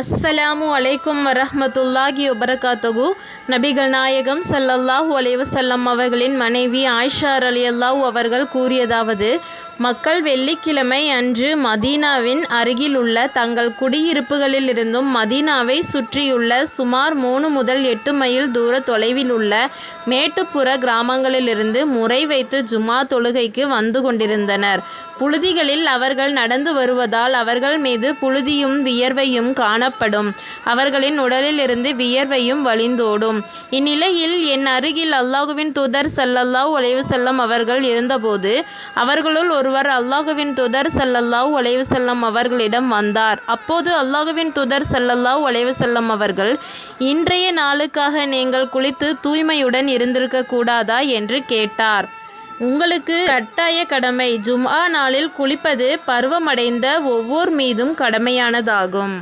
அஸ்ஸலாமு அலைக்கும் வரஹமத்துல்லாஹி வபரகாத்தகு நபிகள் நாயகம் சல்லல்லாஹூ அலைவசல்லம் அவர்களின் மனைவி ஆயிஷார் அலி அல்லாஹூ அவர்கள் கூறியதாவது மக்கள் வெள்ளிக்கிழமை அன்று மதீனாவின் அருகிலுள்ள தங்கள் குடியிருப்புகளிலிருந்தும் மதீனாவை சுற்றியுள்ள சுமார் மூணு முதல் எட்டு மைல் தூர தொலைவில் உள்ள மேட்டுப்புற கிராமங்களிலிருந்து முறை வைத்து ஜுமா தொழுகைக்கு வந்து கொண்டிருந்தனர். புழுதிகளில் அவர்கள் நடந்து வருவதால் அவர்கள் மீது புழுதியும் வியர்வையும் காணப்படும். அவர்களின் உடலிலிருந்து வியர்வையும் வழிந்தோடும். இந்நிலையில் என் அருகில் அல்லாஹுவின் தூதர் ஸல்லல்லாஹு ஒளிவு செல்லம் அவர்கள் இருந்தபோது அவர்களுள் ஒரு ஒருவர் அல்லாஹுவின் துதர் சல்லல்லாஹ் அலைஹி வஸல்லம் அவர்களிடம் வந்தார். அப்போது அல்லாஹுவின் துதர் சல்லல்லாஹ் அலைஹி வஸல்லம் அவர்கள் இன்றைய நாளுக்காக நீங்கள் குளித்து தூய்மையுடன் இருந்திருக்க கூடாதா? என்று கேட்டார். உங்களுக்கு கட்டாய கடமை. ஜும்ஆ நாளில் குளிப்பது பருவமடைந்த ஒவ்வொரு மீதும் கடமையானதாகும்.